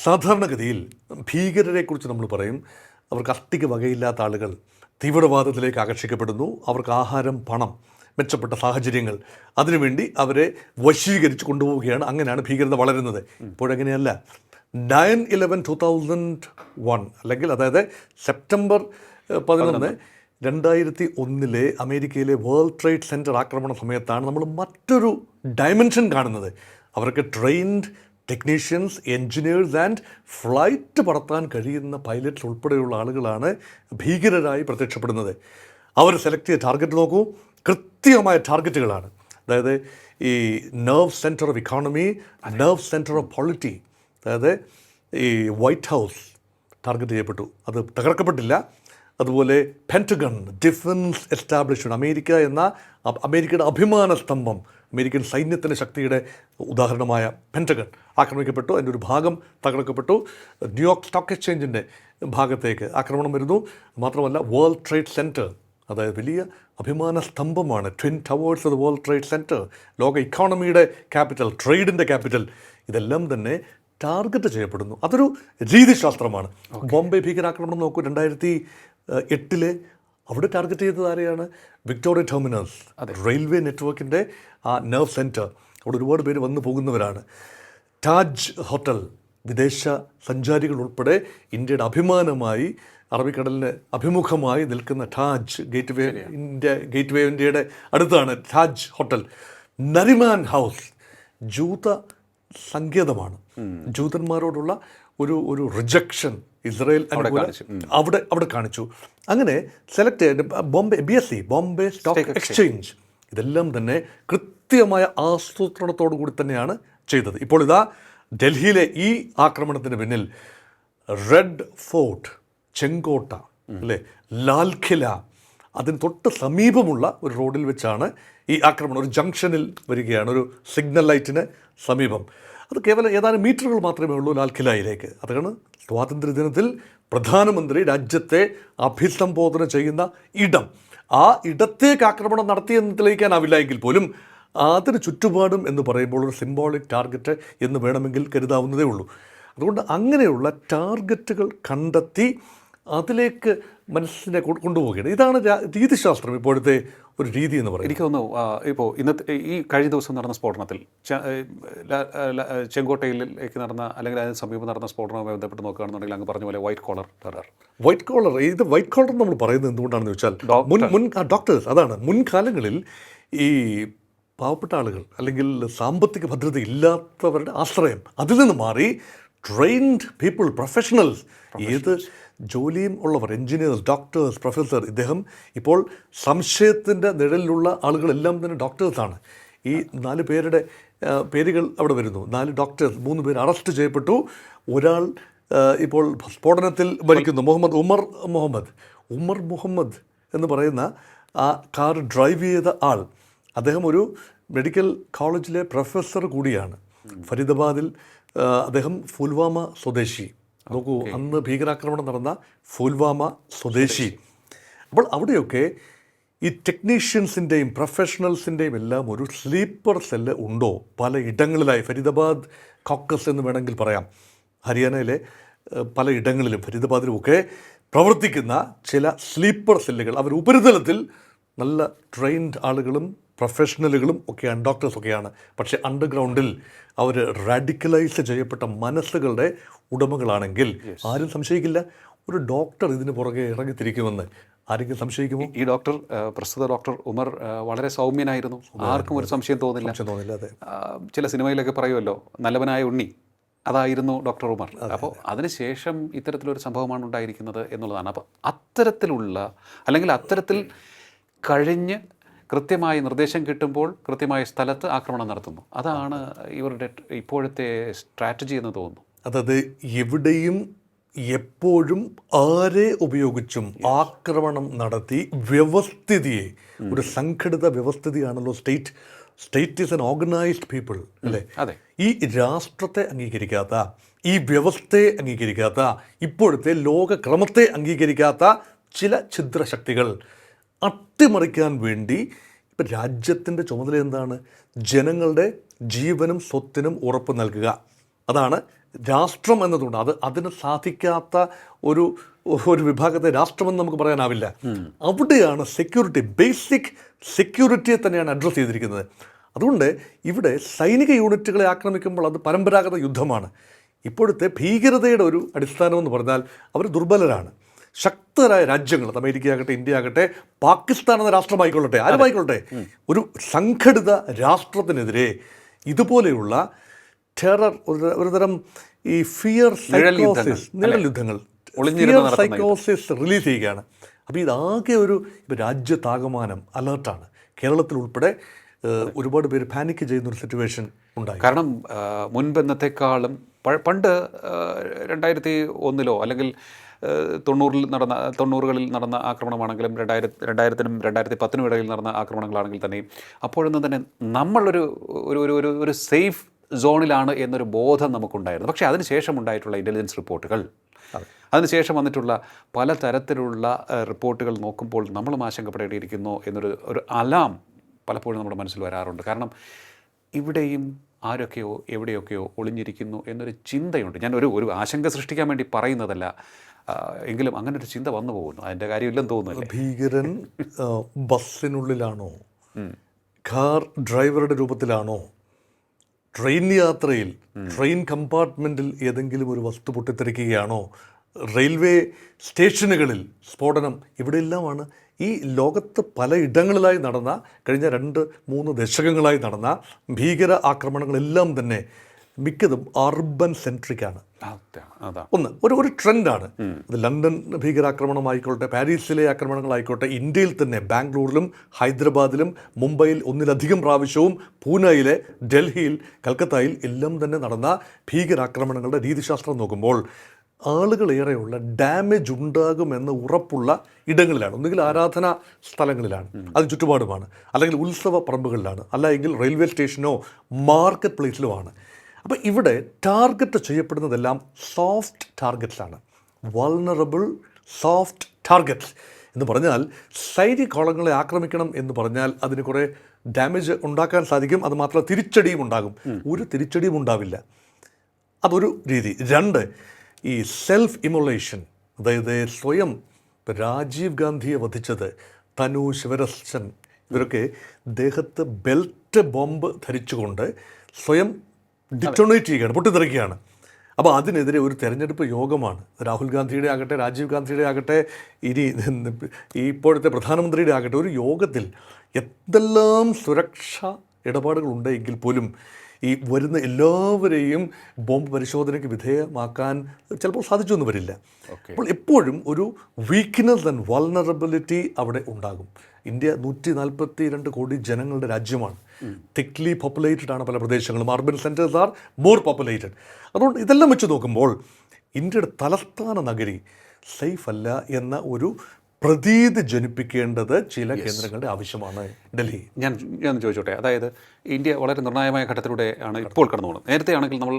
സാധാരണഗതിയിൽ ഭീകരരെക്കുറിച്ച് നമ്മൾ പറയും അവർക്ക് അസ്ഥിക്ക് വകയില്ലാത്ത ആളുകൾ തീവ്രവാദത്തിലേക്ക് ആകർഷിക്കപ്പെടുന്നു അവർക്ക് ആഹാരം പണം മെച്ചപ്പെട്ട സാഹചര്യങ്ങൾ. അതിനുവേണ്ടി അവരെ വശീകരിച്ച് കൊണ്ടുപോവുകയാണ്. അങ്ങനെയാണ് ഭീകരത വളരുന്നത്. ഇപ്പോഴങ്ങനെയല്ല. Nine eleven two thousand one അല്ലെങ്കിൽ അതായത് സെപ്റ്റംബർ പതിനൊന്ന് രണ്ടായിരത്തി ഒന്നിലെ അമേരിക്കയിലെ വേൾഡ് ട്രേഡ് സെന്റർ ആക്രമണ സമയത്താണ് നമ്മൾ മറ്റൊരു ഡയമെൻഷൻ കാണുന്നത്. അവർക്ക് trained technicians engineers and flight പറത്താൻ കഴിയുന്ന പൈലറ്റ്സ് ഉൾപ്പെടെയുള്ള ആളുകളാണ് ഭീകരരായി പ്രത്യക്ഷപ്പെടുന്നത്. അവർ സെലക്ട് ചെയ്ത ടാർഗറ്റ് നോക്കൂ. കൃത്യമായ ടാർഗറ്റുകളാണ്. അതായത് ഈ nerve centre of economy nerve centre of polity അതായത് ഈ വൈറ്റ് ഹൗസ് ടാർഗറ്റ് ചെയ്യപ്പെട്ടു. അത് തകർക്കപ്പെട്ടില്ല. അതുപോലെ പെന്റഗൺ ഡിഫൻസ് എസ്റ്റാബ്ലിഷ്മെന്റ് അമേരിക്ക എന്ന അമേരിക്കയുടെ അഭിമാന സ്തംഭം അമേരിക്കൻ സൈന്യത്തിന്റെ ശക്തിയുടെ ഉദാഹരണമായ പെന്റഗൺ ആക്രമിക്കപ്പെട്ടു. അതിന്റെ ഒരു ഭാഗം തകർക്കപ്പെട്ടു. ന്യൂയോർക്ക് സ്റ്റോക്ക് എക്സ്ചേഞ്ചിന്റെ ഭാഗത്തേക്ക് ആക്രമണം വരുന്നു. മാത്രമല്ല വേൾഡ് ട്രേഡ് സെന്റർ അതായത് വലിയ അഭിമാന സ്തംഭമാണ്. Twin towers of world trade centre ലോക ഇക്കോണമിയുടെ ക്യാപിറ്റൽ ട്രേഡിന്റെ ക്യാപിറ്റൽ ഇതെല്ലാം തന്നെ ടാർഗറ്റ് ചെയ്യപ്പെടുന്നു. അതൊരു രീതിശാസ്ത്രമാണ്. ബോംബെ ഭീകരാക്രമണം നോക്കൂ രണ്ടായിരത്തി എട്ടിൽ അവിടെ ടാർഗറ്റ് ചെയ്തത് ആരെയാണ്? വിക്ടോറിയ ടെർമിനൽസ് റെയിൽവേ നെറ്റ്വർക്കിന്റെ ആ നെർവ് സെന്റർ അവിടെ ഒരുപാട് പേര് വന്നു പോകുന്നവരാണ്. താജ് ഹോട്ടൽ വിദേശ സഞ്ചാരികൾ ഉൾപ്പെടെ ഇന്ത്യയുടെ അഭിമാനമായി അറബിക്കടലിന് അഭിമുഖമായി നിൽക്കുന്ന Taj gateway India gateway ഇന്ത്യയുടെ അടുത്താണ് താജ് ഹോട്ടൽ. നരിമാൻ ഹൗസ് ജൂത സങ്കേതമാണ്. ജൂതന്മാരോടുള്ള ഒരു ഒരു റിജക്ഷൻ ഇസ്രയേൽ അവിടെ അവിടെ കാണിച്ചു. അങ്ങനെ സെലക്ട് ചെയ്ത് Bombay B S C Bombay stock exchange ഇതെല്ലാം തന്നെ കൃത്യമായ ആസൂത്രണത്തോടു കൂടി തന്നെയാണ് ചെയ്തത്. ഇപ്പോൾ ഇതാ ഡൽഹിയിലെ ഈ ആക്രമണത്തിന് പിന്നിൽ റെഡ് ഫോർട്ട് ചെങ്കോട്ട അല്ലേ? ലാൽഖില അതിന് തൊട്ട് സമീപമുള്ള ഒരു റോഡിൽ വെച്ചാണ് ഈ ആക്രമണം. ഒരു ജംഗ്ഷനിൽ വരികയാണ്. ഒരു സിഗ്നൽ ലൈറ്റിന് സമീപം. അത് കേവലം ഏതാനും മീറ്ററുകൾ മാത്രമേ ഉള്ളൂ ലാൽഖിലയിലേക്ക് അതാണ് സ്വാതന്ത്ര്യദിനത്തിൽ പ്രധാനമന്ത്രി രാജ്യത്തെ അഭിസംബോധന ചെയ്യുന്ന ഇടം. ആ ഇടത്തേക്ക് ആക്രമണം നടത്തിയെന്ന് തെളിയിക്കാനാവില്ല എങ്കിൽ പോലും അതിന് ചുറ്റുപാടും എന്ന് പറയുമ്പോൾ ഒരു സിംബോളിക് ടാർഗറ്റ് എന്ന് വേണമെങ്കിൽ കരുതാവുന്നതേ ഉള്ളൂ. അതുകൊണ്ട് അങ്ങനെയുള്ള ടാർഗറ്റുകൾ കണ്ടെത്തി അതിലേക്ക് മനസ്സിനെ കൊണ്ടുപോവുകയാണ്. ഇതാണ് രീതിശാസ്ത്രം ഇപ്പോഴത്തെ ഒരു രീതി എന്ന് പറയുന്നത്. എനിക്ക് തോന്നുന്നു ഇപ്പോൾ ഇന്നത്തെ ഈ കഴിഞ്ഞ ദിവസം നടന്ന സ്ഫോടനത്തിൽ ചെങ്കോട്ടയിലേക്ക് നടന്ന അല്ലെങ്കിൽ അതിന് സമീപം നടന്ന സ്ഫോടനവുമായി ബന്ധപ്പെട്ട് നോക്കുകയാണെന്നുണ്ടെങ്കിൽ അങ്ങ് പറഞ്ഞ പോലെ white collar terror white collar ഇത് വൈറ്റ് കോളർ നമ്മൾ പറയുന്നത് എന്തുകൊണ്ടാണെന്ന് വെച്ചാൽ മുൻ മുൻ ഡോക്ടേഴ്സ് അതാണ്. മുൻകാലങ്ങളിൽ ഈ പാവപ്പെട്ട ആളുകൾ അല്ലെങ്കിൽ സാമ്പത്തിക ഭദ്രത ഇല്ലാത്തവരുടെ ആശ്രയം അതിൽ നിന്ന് മാറി ട്രെയിൻഡ് പീപ്പിൾ പ്രൊഫഷണൽസ് ഏത് ജോലിയും ഉള്ളവർ എഞ്ചിനീയേഴ്സ് ഡോക്ടേഴ്സ് പ്രൊഫസർ ഇദ്ദേഹം ഇപ്പോൾ സംശയത്തിന്റെ നിഴലിലുള്ള ആളുകളെല്ലാം തന്നെ ഡോക്ടേഴ്സാണ് ഈ നാല് പേരുടെ പേരുകൾ അവിടെ വരുന്നു. നാല് ഡോക്ടേഴ്സ് മൂന്ന് പേർ അറസ്റ്റ് ചെയ്യപ്പെട്ടു. ഒരാൾ ഇപ്പോൾ സ്ഫോടനത്തിൽ മരിക്കുന്നു. മുഹമ്മദ് ഉമർ മുഹമ്മദ്. ഉമർ മുഹമ്മദ് എന്ന് പറയുന്ന ആ കാർ ഡ്രൈവ് ചെയ്ത ആൾ. അദ്ദേഹം ഒരു മെഡിക്കൽ കോളേജിലെ പ്രൊഫസർ കൂടിയാണ്. ഫരീദാബാദിൽ അദ്ദേഹം ഫുൽവാമ സ്വദേശി. നോക്കൂ അന്ന് ഭീകരാക്രമണം നടന്ന ഫുൽവാമ സ്വദേശി. അപ്പോൾ അവിടെയൊക്കെ ഈ ടെക്നീഷ്യൻസിന്റെയും പ്രൊഫഷണൽസിന്റെയും എല്ലാം ഒരു സ്ലീപ്പർ സെല്ല് ഉണ്ടോ? പല ഇടങ്ങളിലായി ഫരീദാബാദ് കോക്കസ് എന്ന് വേണമെങ്കിൽ പറയാം. ഹരിയാനയിലെ പല ഇടങ്ങളിലും ഫരീദാബാദിലുമൊക്കെ പ്രവർത്തിക്കുന്ന ചില സ്ലീപ്പർ സെല്ലുകൾ. അവർ ഉപരിതലത്തിൽ നല്ല ട്രെയിൻഡ് ആളുകളും പ്രൊഫഷണലുകളും ഒക്കെയാണ് ഡോക്ടേഴ്സ് ഒക്കെയാണ്. പക്ഷേ അണ്ടർഗ്രൗണ്ടിൽ അവർ റാഡിക്കലൈസ് ചെയ്യപ്പെട്ട മനസ്സുകളുടെ ഉടമകളാണെങ്കിൽ ആരും സംശയിക്കില്ല. ഒരു ഡോക്ടർ ഇതിന് പുറകെ ഇറങ്ങിത്തിരിക്കുമെന്ന്. ആരെങ്കിലും സംശയിക്കുമോ? ഈ ഡോക്ടർ പ്രസ്തുത ഡോക്ടർ ഉമർ വളരെ സൗമ്യനായിരുന്നു. ആർക്കും ഒരു സംശയം തോന്നില്ല. തോന്നില്ല അതെ. ചില സിനിമയിലൊക്കെ പറയുമല്ലോ നല്ലവനായ ഉണ്ണി. അതായിരുന്നു ഡോക്ടർ ഉമർ. അപ്പോൾ അതിനുശേഷം ഇത്തരത്തിലൊരു സംഭവമാണ് ഉണ്ടായിരിക്കുന്നത് എന്നുള്ളതാണ്. അപ്പോൾ അത്തരത്തിലുള്ള അല്ലെങ്കിൽ അത്തരത്തിൽ കഴിഞ്ഞ് കൃത്യമായി നിർദ്ദേശം കിട്ടുമ്പോൾ കൃത്യമായ സ്ഥലത്ത് ആക്രമണം നടത്തുന്നു. അതാണ് ഇവരുടെ ഇപ്പോഴത്തെ സ്ട്രാറ്റജി എന്ന് തോന്നുന്നു. അതായത് എവിടെയും എപ്പോഴും ആരെ ഉപയോഗിച്ചും ആക്രമണം നടത്തി വ്യവസ്ഥിതിയെ ഒരു സംഘടിത വ്യവസ്ഥിതിയാണല്ലോ state state is an organised people അല്ലേ? അതെ. ഈ രാഷ്ട്രത്തെ അംഗീകരിക്കാത്ത ഈ വ്യവസ്ഥയെ അംഗീകരിക്കാത്ത ഇപ്പോഴത്തെ ലോകക്രമത്തെ അംഗീകരിക്കാത്ത ചില ഛിദ്രശക്തികൾ അട്ടിമറിക്കാൻ വേണ്ടി ഇപ്പം രാജ്യത്തിന്റെ ചുമതല എന്താണ്? ജനങ്ങളുടെ ജീവനും സ്വത്തിനും ഉറപ്പ് നൽകുക. അതാണ് രാഷ്ട്രം എന്നതുകൊണ്ട്. അത് അതിന് സാധിക്കാത്ത ഒരു ഒരു വിഭാഗത്തെ രാഷ്ട്രമെന്ന് നമുക്ക് പറയാനാവില്ല. അവിടെയാണ് സെക്യൂരിറ്റി ബേസിക് സെക്യൂരിറ്റിയെ തന്നെയാണ് അഡ്രസ്സ് ചെയ്തിരിക്കുന്നത്. അതുകൊണ്ട് ഇവിടെ സൈനിക യൂണിറ്റുകളെ ആക്രമിക്കുമ്പോൾ അത് പരമ്പരാഗത യുദ്ധമാണ്. ഇപ്പോഴത്തെ ഭീകരതയുടെ ഒരു അടിസ്ഥാനമെന്ന് പറഞ്ഞാൽ അവർ ദുർബലരാണ്. ശക്തരായ രാജ്യങ്ങൾ അത് അമേരിക്ക ആകട്ടെ ഇന്ത്യ ആകട്ടെ പാകിസ്ഥാൻ എന്ന രാഷ്ട്രമായിക്കൊള്ളട്ടെ ആരുമായിക്കൊള്ളട്ടെ ഒരു സംഘടിത രാഷ്ട്രത്തിനെതിരെ ഇതുപോലെയുള്ള ടെറർ ഒരു ഒരുതരം ഈ ഫിയർ സൈക്കോസിസ് നിഴൽ യുദ്ധങ്ങൾ ഒളിഞ്ഞിരുന്ന് സൈക്കോസിസ് റിലീസ് ചെയ്യുകയാണ്. അപ്പോൾ ഇതാകെ ഒരു ഇപ്പോൾ രാജ്യത്താകമാനം അലേർട്ടാണ് കേരളത്തിൽ ഉൾപ്പെടെ ഒരുപാട് പേര് പാനിക്ക് ചെയ്യുന്ന ഒരു സിറ്റുവേഷൻ ഉണ്ടായി. കാരണം മുൻപെന്നത്തെക്കാളും പണ്ട് രണ്ടായിരത്തി ഒന്നിലോ അല്ലെങ്കിൽ തൊണ്ണൂറിൽ നടന്ന തൊണ്ണൂറുകളിൽ നടന്ന ആക്രമണമാണെങ്കിലും രണ്ടായിരത്തി രണ്ടായിരത്തിനും രണ്ടായിരത്തി പത്തിനും ഇടയിൽ നടന്ന ആക്രമണങ്ങളാണെങ്കിൽ തന്നെയും അപ്പോഴൊന്നും തന്നെ നമ്മളൊരു ഒരു ഒരു ഒരു ഒരു സേഫ് സോണിലാണ് എന്നൊരു ബോധം നമുക്കുണ്ടായിരുന്നു. പക്ഷേ അതിനുശേഷം ഉണ്ടായിട്ടുള്ള ഇന്റലിജൻസ് റിപ്പോർട്ടുകൾ. അതിനുശേഷം വന്നിട്ടുള്ള പല തരത്തിലുള്ള റിപ്പോർട്ടുകൾ നോക്കുമ്പോൾ നമ്മളും ആശങ്കപ്പെടേണ്ടിയിരിക്കുന്നു എന്നൊരു ഒരു അലാം പലപ്പോഴും നമ്മുടെ മനസ്സിൽ വരാറുണ്ട്. കാരണം ഇവിടെയും ആരൊക്കെയോ എവിടെയൊക്കെയോ ഒളിഞ്ഞിരിക്കുന്നു എന്നൊരു ചിന്തയുണ്ട്. ഞാൻ ഒരു ഒരു ആശങ്ക സൃഷ്ടിക്കാൻ വേണ്ടി പറയുന്നതല്ല. എങ്കിലും അങ്ങനെ ഒരു ചിന്ത വന്നു പോകുന്നു. അതിന്റെ കാര്യമില്ലെന്ന് തോന്നുന്നു ഭീകരൻ ബസ്സിനുള്ളിലാണോ? കാർ ഡ്രൈവറുടെ രൂപത്തിലാണോ? ട്രെയിൻ യാത്രയിൽ ട്രെയിൻ കമ്പാർട്ട്മെന്റിൽ ഏതെങ്കിലും ഒരു വസ്തു പൊട്ടിത്തെറിക്കുകയാണോ? റെയിൽവേ സ്റ്റേഷനുകളിൽ സ്ഫോടനം ഇവിടെയെല്ലാമാണ്. ഈ ലോകത്ത് പലയിടങ്ങളിലായി നടന്ന കഴിഞ്ഞ രണ്ട് മൂന്ന് ദശകങ്ങളായി നടന്ന ഭീകര ആക്രമണങ്ങളെല്ലാം തന്നെ മിക്കതും അർബൻ സെൻട്രിക് ആണ്. അതാണ് അതാണ് ഒന്ന് ഒരു ഒരു ട്രെൻഡാണ്. അത് ലണ്ടൻ ഭീകരാക്രമണമായിക്കോട്ടെ പാരീസിലെ ആക്രമണങ്ങളായിക്കോട്ടെ ഇന്ത്യയിൽ തന്നെ ബാംഗ്ലൂരിലും ഹൈദരാബാദിലും മുംബൈയിൽ ഒന്നിലധികം പ്രാവശ്യവും പൂനെയിലെ ഡൽഹിയിൽ കൽക്കത്തയിൽ എല്ലാം തന്നെ നടന്ന ഭീകരാക്രമണങ്ങളുടെ രീതിശാസ്ത്രം നോക്കുമ്പോൾ ആളുകളേറെയുള്ള ഡാമേജ് ഉണ്ടാകുമെന്ന് ഉറപ്പുള്ള ഇടങ്ങളിലാണ്. ഒന്നുകിൽ ആരാധന സ്ഥലങ്ങളിലാണ്. അത് ചുറ്റുപാടുമാണ്. അല്ലെങ്കിൽ ഉത്സവ പറമ്പുകളിലാണ്. അല്ലെങ്കിൽ റെയിൽവേ സ്റ്റേഷനോ മാർക്കറ്റ് പ്ലേസിലോ ആണ്. അപ്പോൾ ഇവിടെ ടാർഗറ്റ് ചെയ്യപ്പെടുന്നതെല്ലാം സോഫ്റ്റ് ടാർഗറ്റ്സാണ് വൾണറബിൾ സോഫ്റ്റ് ടാർഗറ്റ്സ് എന്ന് പറഞ്ഞാൽ സൈനിക കോളങ്ങളെ ആക്രമിക്കണം എന്ന് പറഞ്ഞാൽ അതിന് കുറേ ഡാമേജ് ഉണ്ടാക്കാൻ സാധിക്കും. അതുമാത്രമല്ല തിരിച്ചടിയും ഉണ്ടാകും. ഒരു തിരിച്ചടിയും ഉണ്ടാവില്ല. അതൊരു രീതി. രണ്ട് ഈ സെൽഫ് ഇമോളേഷൻ അതായത് സ്വയം രാജീവ് ഗാന്ധിയെ വധിച്ചത് തനു ശിവരസൻ ഇവരൊക്കെ ദേഹത്ത് ബെൽറ്റ് ബോംബ് ധരിച്ചുകൊണ്ട് സ്വയം ഡിറ്റോണേറ്റ് ചെയ്യുകയാണ് പൊട്ടിത്തെറിക്കുകയാണ്. അപ്പോൾ അതിനെതിരെ ഒരു തെരഞ്ഞെടുപ്പ് യോഗമാണ്. രാഹുൽ ഗാന്ധിയുടെ ആകട്ടെ രാജീവ് ഗാന്ധിയുടെ ആകട്ടെ ഇനി ഇപ്പോഴത്തെ പ്രധാനമന്ത്രിയുടെ ആകട്ടെ ഒരു യോഗത്തിൽ എന്തെല്ലാം സുരക്ഷ ഇടപാടുകൾ ഉണ്ടെങ്കിൽ പോലും ഈ വരുന്ന എല്ലാവരെയും ബോംബ് പരിശോധനയ്ക്ക് വിധേയമാക്കാൻ ചിലപ്പോൾ സാധിച്ചു എന്ന് വരില്ല. അപ്പോൾ എപ്പോഴും ഒരു വീക്ക്നെസ് ആൻഡ് വൾണറബിലിറ്റി അവിടെ ഉണ്ടാകും. ഇന്ത്യ നൂറ്റി നാൽപ്പത്തി രണ്ട് കോടി ജനങ്ങളുടെ രാജ്യമാണ്. തിക്ലി പോപ്പുലേറ്റഡ് ആണ് പല പ്രദേശങ്ങളും. Urban centres are more populated. അതുകൊണ്ട് ഇതെല്ലാം വെച്ച് നോക്കുമ്പോൾ ഇന്ത്യയുടെ തലസ്ഥാന നഗരി സേഫ് അല്ല എന്ന ഒരു പ്രതീതി ജനിപ്പിക്കേണ്ടത് ചില കേന്ദ്രങ്ങളുടെ ആവശ്യമാണ്. ഡൽഹി. ഞാൻ ഞാൻ ചോദിച്ചോട്ടെ. അതായത് ഇന്ത്യ വളരെ നിർണായകമായ ഘട്ടത്തിലൂടെ ആണ് ഇപ്പോൾ കടന്നു പോകുന്നത് നേരത്തെ ആണെങ്കിൽ നമ്മൾ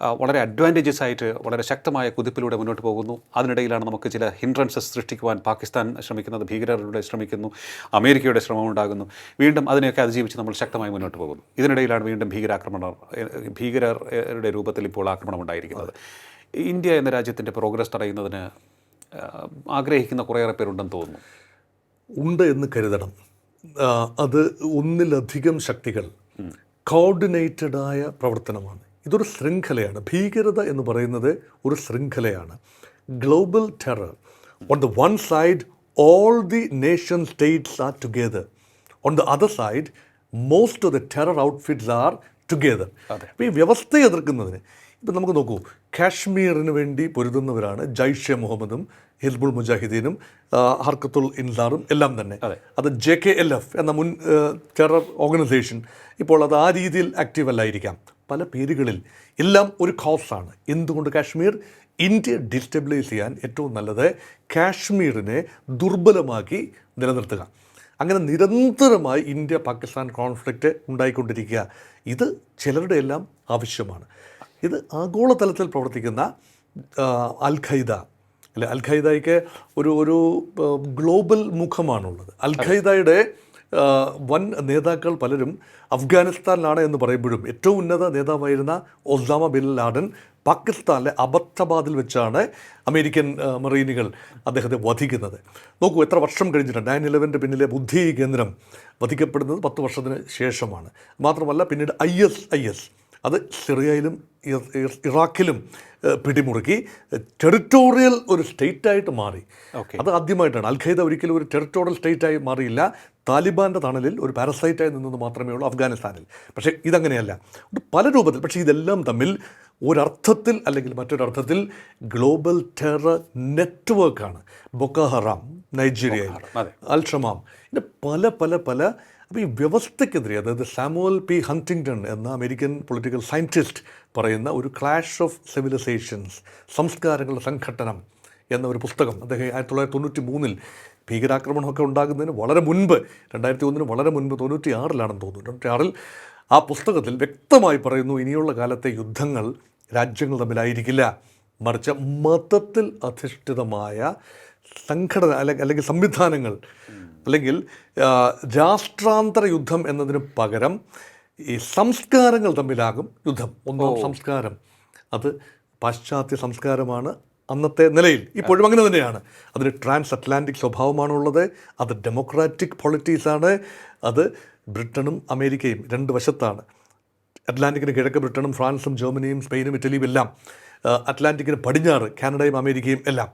വളരെ അഡ്വാന്റേജസ് ആയിട്ട് വളരെ ശക്തമായ കുതിപ്പിലൂടെ മുന്നോട്ട് പോകുന്നു. അതിനിടയിലാണ് നമുക്ക് ചില ഹിൻഡ്രൻസസ് സൃഷ്ടിക്കുവാൻ പാകിസ്ഥാൻ ശ്രമിക്കുന്നത് ഭീകരരുടെ ശ്രമിക്കുന്നു അമേരിക്കയുടെ ശ്രമം ഉണ്ടാകുന്നു. വീണ്ടും അതിനെയൊക്കെ അതിജീവിച്ച് നമ്മൾ ശക്തമായി മുന്നോട്ട് പോകുന്നു. ഇതിനിടയിലാണ് വീണ്ടും ഭീകരാക്രമണം ഭീകരരുടെ രൂപത്തിൽ ഇപ്പോൾ ആക്രമണം ഉണ്ടായിരിക്കുന്നത്. ഇന്ത്യ എന്ന രാജ്യത്തിന്റെ പ്രോഗ്രസ് തടയുന്നതിന് ആഗ്രഹിക്കുന്ന കുറേയേറെ പേരുണ്ടെന്ന് തോന്നുന്നു. ഉണ്ട് എന്ന് കരുതണം. അത് ഒന്നിലധികം ശക്തികൾ കോർഡിനേറ്റഡായ പ്രവർത്തനമാണ്. ഇതൊരു ശൃംഖലയാണ്. ഭീകരത എന്ന് പറയുന്നത് ഒരു ശൃംഖലയാണ്. Global terror on the one side all the nation states are together on the other side most of the terror outfits are together അപ്പോൾ ഈ വ്യവസ്ഥയെ എതിർക്കുന്നതിന് ഇപ്പം നമുക്ക് നോക്കൂ. കാശ്മീരിന് വേണ്ടി പൊരുതുന്നവരാണ് ജൈഷെ മുഹമ്മദും ഹിസ്ബുൾ മുജാഹിദീനും ഹർക്കത്തുൽ ഇൻസാറും എല്ലാം തന്നെ. അത്. ജെ കെ എൽ എഫ് എന്ന മുൻ ടെറർ ഓർഗനൈസേഷൻ ഇപ്പോൾ അത് ആ രീതിയിൽ ആക്റ്റീവ് അല്ലായിരിക്കാം. പല പേരുകളിൽ എല്ലാം ഒരു കോസാണ്. എന്തുകൊണ്ട് കാശ്മീർ? ഇന്ത്യ ഡിസ്റ്റബിലൈസ് ചെയ്യാൻ ഏറ്റവും നല്ലത് കാശ്മീരിനെ ദുർബലമാക്കി നിലനിർത്തുക. അങ്ങനെ നിരന്തരമായി ഇന്ത്യ പാകിസ്ഥാൻ കോൺഫ്ലിക്റ്റ് ഉണ്ടായിക്കൊണ്ടിരിക്കുക. ഇത് ചിലരുടെ എല്ലാം ആവശ്യമാണ്. ഇത് ആഗോളതലത്തിൽ പ്രവർത്തിക്കുന്ന അൽഖൈദ. അൽ ഖൈദ അല്ലെ അൽ ഖൈദയ്ക്ക് ഒരു ഒരു ഗ്ലോബൽ മുഖമാണുള്ളത്. അൽ ഖൈദയുടെ ആ, വൻ നേതാക്കൾ പലരും അഫ്ഗാനിസ്ഥാനിലാണ് എന്ന് പറയുമ്പോഴും ഏറ്റവും ഉന്നത നേതാവായിരുന്ന ഒസാമ ബിൻ ലാഡൻ പാകിസ്ഥാനിലെ അബദ്ധബാദിൽ വെച്ചാണ് അമേരിക്കൻ മറീനുകൾ അദ്ദേഹത്തെ വധിക്കുന്നത്. നോക്കൂ എത്ര വർഷം കഴിഞ്ഞിട്ടുണ്ട് നയൻ ഇലവന്റെ പിന്നിലെ ബുദ്ധി കേന്ദ്രം വധിക്കപ്പെടുന്നത് പത്ത് വർഷത്തിന് ശേഷമാണ്. മാത്രമല്ല പിന്നീട് ഐ എസ് ഐ എസ്. അത് സിറിയയിലും ഇറാഖിലും പിടിമുറുക്കി. ടെറിറ്റോറിയൽ ഒരു സ്റ്റേറ്റായിട്ട് മാറി. അത് ആദ്യമായിട്ടാണ്. അൽ ഖൈദ ഒരിക്കലും ഒരു ടെറിട്ടോറിയൽ സ്റ്റേറ്റായി മാറിയില്ല. താലിബാന്റെ തണലിൽ ഒരു പാരസൈറ്റായി നിന്നത് മാത്രമേ ഉള്ളൂ അഫ്ഗാനിസ്ഥാനിൽ. പക്ഷേ ഇതങ്ങനെയല്ല. പല രൂപത്തിൽ പക്ഷേ ഇതെല്ലാം തമ്മിൽ ഒരർത്ഥത്തിൽ അല്ലെങ്കിൽ മറ്റൊരർത്ഥത്തിൽ ഗ്ലോബൽ ടെറർ നെറ്റ്വർക്കാണ്. ബൊക്കഹറാം നൈജീരിയയിൽ. അൽ അൽഷമാം. ഇങ്ങനെ പല പല പല അപ്പോൾ ഈ വ്യവസ്ഥയ്ക്കെതിരെ അതായത് സാമുവൽ പി. ഹണ്ടിങ്ടൺ എന്ന അമേരിക്കൻ പൊളിറ്റിക്കൽ സയന്റിസ്റ്റ് പറയുന്ന ഒരു ക്ലാഷ് ഓഫ് സിവിലൈസേഷൻസ് സംസ്കാരങ്ങളുടെ സംഘട്ടനം എന്ന ഒരു പുസ്തകം അദ്ദേഹം ആയിരത്തി തൊള്ളായിരത്തി തൊണ്ണൂറ്റി മൂന്നിൽ ഭീകരാക്രമണമൊക്കെ ഉണ്ടാകുന്നതിന് വളരെ മുൻപ് രണ്ടായിരത്തി ഒന്നിന് വളരെ മുൻപ് തൊണ്ണൂറ്റി ആറിലാണെന്ന് തോന്നുന്നു. തൊണ്ണൂറ്റി ആറിൽ ആ പുസ്തകത്തിൽ വ്യക്തമായി പറയുന്നു ഇനിയുള്ള കാലത്തെ യുദ്ധങ്ങൾ രാജ്യങ്ങൾ തമ്മിലായിരിക്കില്ല. മറിച്ച് മതത്തിൽ അധിഷ്ഠിതമായ സംഘടന അല്ലെങ്കിൽ സംവിധാനങ്ങൾ അല്ലെങ്കിൽ രാഷ്ട്രാന്തര യുദ്ധം എന്നതിന് പകരം ഈ സംസ്കാരങ്ങൾ തമ്മിലാകും യുദ്ധം. ഒന്നാം സംസ്കാരം. അത് പാശ്ചാത്യ സംസ്കാരമാണ് അന്നത്തെ നിലയിൽ. ഇപ്പോഴും അങ്ങനെ തന്നെയാണ്. അതിന് ട്രാൻസ് അറ്റ്ലാന്റിക് സ്വഭാവമാണുള്ളത് അത് ഡെമോക്രാറ്റിക് പൊളിറ്റീസാണ് അത് ബ്രിട്ടനും അമേരിക്കയും രണ്ട് വശത്താണ്. അറ്റ്ലാന്റിക്കിന് കിഴക്ക് ബ്രിട്ടനും ഫ്രാൻസും ജർമ്മനിയും സ്പെയിനും ഇറ്റലിയും എല്ലാം അറ്റ്ലാന്റിക്കിന് പടിഞ്ഞാറ് കാനഡയും അമേരിക്കയും എല്ലാം.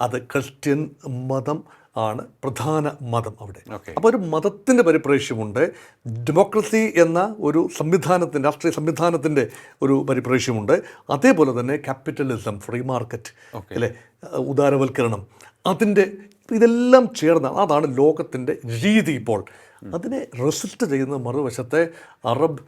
അത് ക്രിസ്ത്യൻ മതം ആണ് പ്രധാന മതം അവിടെ. അപ്പോൾ ഒരു മതത്തിന്റെ പരിപ്രേക്ഷ്യമുണ്ട്. ഡെമോക്രസി എന്ന ഒരു സംവിധാനത്തിന്റെ രാഷ്ട്രീയ സംവിധാനത്തിന്റെ ഒരു പരിപ്രേക്ഷ്യമുണ്ട്. അതേപോലെ തന്നെ ക്യാപിറ്റലിസം ഫ്രീ മാർക്കറ്റ് അല്ലേ? ഉദാരവൽക്കരണം. അതിന്റെ ഇതെല്ലാം ചേർന്ന അതാണ് ലോകത്തിന്റെ രീതി ഇപ്പോൾ. അതിനെ റെസിസ്റ്റ് ചെയ്യുന്ന മറുവശത്തെ Arab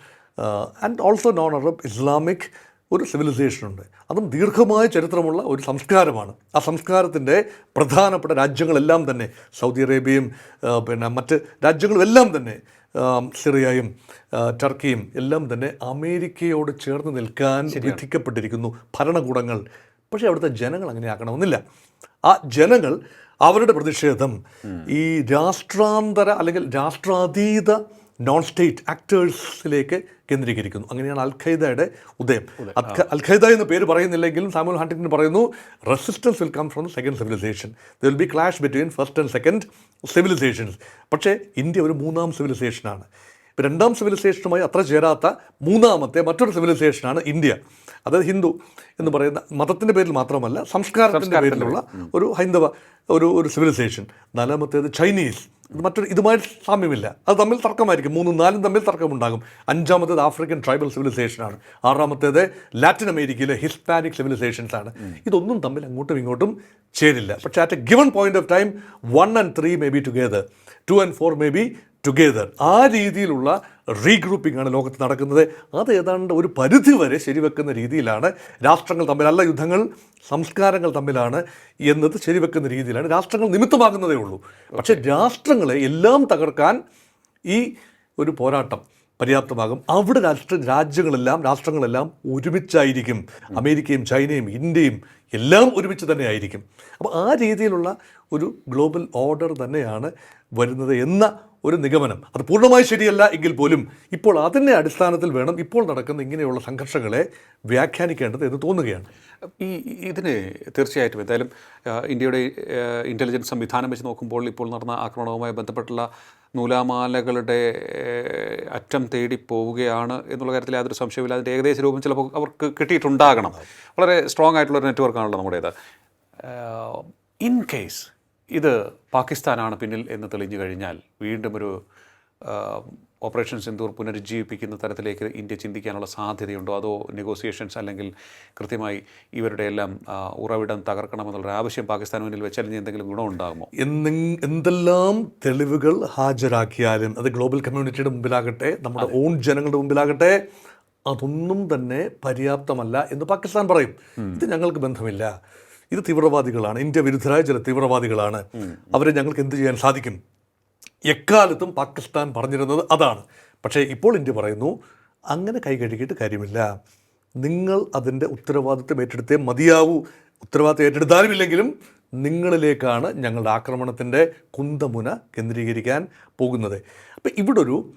and also non Arab Islamic ഒരു സിവിലൈസേഷൻ ഉണ്ട്. അതും ദീർഘമായ ചരിത്രമുള്ള ഒരു സംസ്കാരമാണ്. ആ സംസ്കാരത്തിന്റെ പ്രധാനപ്പെട്ട രാജ്യങ്ങളെല്ലാം തന്നെ സൗദി അറേബ്യയും പിന്നെ മറ്റ് രാജ്യങ്ങളുമെല്ലാം തന്നെ സിറിയയും ടർക്കിയും എല്ലാം തന്നെ അമേരിക്കയോട് ചേർന്ന് നിൽക്കാൻ വിധിക്കപ്പെട്ടിരിക്കുന്നു. ഭരണകൂടങ്ങൾ. പക്ഷേ അവിടുത്തെ ജനങ്ങൾ അങ്ങനെ ആക്കണമെന്നില്ല ആ ജനങ്ങൾ അവരുടെ പ്രതിഷേധം ഈ രാഷ്ട്രാന്തര അല്ലെങ്കിൽ രാഷ്ട്രാതീത നോൺ സ്റ്റേറ്റ് ആക്ടേഴ്സിലേക്ക് കേന്ദ്രീകരിക്കുന്നു. അങ്ങനെയാണ് അൽ ഖൈദയുടെ ഉദയം. അൽ ഖൈദ എന്ന പേര് പറയുന്നില്ലെങ്കിലും സാമുൽ ഹണ്ടിങ്ങിന് പറയുന്നു resistance will come from second civilisation the will be clash between first and second civilisations പക്ഷേ ഇന്ത്യ ഒരു മൂന്നാം സിവിലൈസേഷനാണ് ഇപ്പോൾ രണ്ടാം സിവിലൈസേഷനുമായി അത്ര ചേരാത്ത മൂന്നാമത്തെ മറ്റൊരു സിവിലൈസേഷനാണ് ഇന്ത്യ. അതായത് ഹിന്ദു എന്ന് പറയുന്ന മതത്തിന്റെ പേരിൽ മാത്രമല്ല സംസ്കാരത്തിന്റെ പേരിലുള്ള ഒരു ഹൈന്ദവ ഒരു ഒരു സിവിലൈസേഷൻ നാലാമത്തേത് ചൈനീസ്. ഇത് മറ്റൊരു ഇതുമായി സാമ്യമില്ല. അത് തമ്മിൽ തർക്കമായിരിക്കും. മൂന്നും നാലും തമ്മിൽ തർക്കമുണ്ടാകും. അഞ്ചാമത്തേത് ആഫ്രിക്കൻ ട്രൈബൽ സിവിലൈസേഷനാണ്. ആറാമത്തേത് ലാറ്റിൻ അമേരിക്കയിലെ ഹിസ്പാനിക് സിവിലൈസേഷൻസ് ആണ്. ഇതൊന്നും തമ്മിൽ അങ്ങോട്ടും ഇങ്ങോട്ടും ചേരില്ല. പക്ഷേ at a given point of time one and three may be together two and four may be together ആ രീതിയിലുള്ള റീഗ്രൂപ്പിംഗ് ആണ് ലോകത്ത് നടക്കുന്നത്. അത് ഏതാണ്ട് ഒരു പരിധി വരെ ശരിവെക്കുന്ന രീതിയിലാണ്. രാഷ്ട്രങ്ങൾ തമ്മിലല്ല യുദ്ധങ്ങൾ സംസ്കാരങ്ങൾ തമ്മിലാണ് എന്നത് ശരിവെക്കുന്ന രീതിയിലാണ്. രാഷ്ട്രങ്ങൾ നിമിത്തമാകുന്നതേ ഉള്ളൂ. പക്ഷേ രാഷ്ട്രങ്ങളെ എല്ലാം തകർക്കാൻ ഈ ഒരു പോരാട്ടം പര്യാപ്തമാകും. അവിടെ രാഷ്ട്ര രാജ്യങ്ങളെല്ലാം രാഷ്ട്രങ്ങളെല്ലാം ഒരുമിച്ചായിരിക്കും. അമേരിക്കയും ചൈനയും ഇന്ത്യയും എല്ലാം ഒരുമിച്ച് തന്നെ ആയിരിക്കും അപ്പോൾ ആ രീതിയിലുള്ള ഒരു ഗ്ലോബൽ ഓർഡർ തന്നെയാണ് വരുന്നത് എന്ന ഒരു നിഗമനം. അത് പൂർണമായി ശരിയല്ല എങ്കിൽ പോലും ഇപ്പോൾ അതിന്റെ അടിസ്ഥാനത്തിൽ വേണം ഇപ്പോൾ നടക്കുന്ന ഇങ്ങനെയുള്ള സംഘർഷങ്ങളെ വ്യാഖ്യാനിക്കേണ്ടത് എന്ന് തോന്നുകയാണ്. ഈ ഇതിന് തീർച്ചയായിട്ടും എന്തായാലും ഇന്ത്യയുടെ ഇന്റലിജൻസ് സംവിധാനം വെച്ച് നോക്കുമ്പോൾ ഇപ്പോൾ നടന്ന ആക്രമണവുമായി ബന്ധപ്പെട്ടുള്ള നൂലാമാലകളുടെ അറ്റം തേടി പോവുകയാണ് എന്നുള്ള കാര്യത്തിൽ യാതൊരു സംശയമില്ല അതിന്റെ ഏകദേശ രൂപം ചിലപ്പോൾ അവർക്ക് കിട്ടിയിട്ടുണ്ടാകണം. വളരെ സ്ട്രോങ് ആയിട്ടുള്ള ഒരു നെറ്റ്വർക്കാണല്ലോ നമ്മുടേത്. ഇൻ കേസ് ഇത് പാകിസ്ഥാനാണ് പിന്നിൽ എന്ന് തെളിഞ്ഞു കഴിഞ്ഞാൽ വീണ്ടും ഒരു ഓപ്പറേഷൻ സിന്ദൂർ പുനരുജ്ജീവിപ്പിക്കുന്ന തരത്തിലേക്ക് ഇന്ത്യ ചിന്തിക്കാനുള്ള സാധ്യതയുണ്ടോ? അതോ നെഗോസിയേഷൻസ് അല്ലെങ്കിൽ കൃത്യമായി ഇവരുടെ എല്ലാം ഉറവിടം തകർക്കണമെന്നുള്ള ആവശ്യം പാകിസ്ഥാൻ മുന്നിൽ വെച്ചാൽ ഇനി എന്തെങ്കിലും ഗുണമുണ്ടാകുമോ എന്തെല്ലാം തെളിവുകൾ ഹാജരാക്കിയാലും അത് ഗ്ലോബൽ കമ്മ്യൂണിറ്റിയുടെ മുമ്പിലാകട്ടെ നമ്മുടെ ഓൺ ജനങ്ങളുടെ മുമ്പിലാകട്ടെ അതൊന്നും തന്നെ പര്യാപ്തമല്ല എന്ന് പാകിസ്ഥാൻ പറയും. ഇത് ഞങ്ങൾക്ക് ബന്ധമില്ല. ഇത് തീവ്രവാദികളാണ്. ഇന്ത്യ വിരുദ്ധരായ ചില തീവ്രവാദികളാണ്. അവരെ ഞങ്ങൾക്ക് എന്ത് ചെയ്യാൻ സാധിക്കും? എക്കാലത്തും പാകിസ്ഥാൻ പറഞ്ഞിരുന്നത് അതാണ്. പക്ഷേ ഇപ്പോൾ ഇന്ത്യ പറയുന്നു അങ്ങനെ കൈ കഴുകിയിട്ട് കാര്യമില്ല. നിങ്ങൾ അതിന്റെ ഉത്തരവാദിത്വം ഏറ്റെടുത്തേ മതിയാവൂ. ഉത്തരവാദിത്വം ഏറ്റെടുത്താലുമില്ലെങ്കിലും നിങ്ങളിലേക്കാണ് ഞങ്ങളുടെ ആക്രമണത്തിന്റെ കുന്തമുന കേന്ദ്രീകരിക്കാൻ പോകുന്നത്. അപ്പോൾ ഇവിടെ ഒരു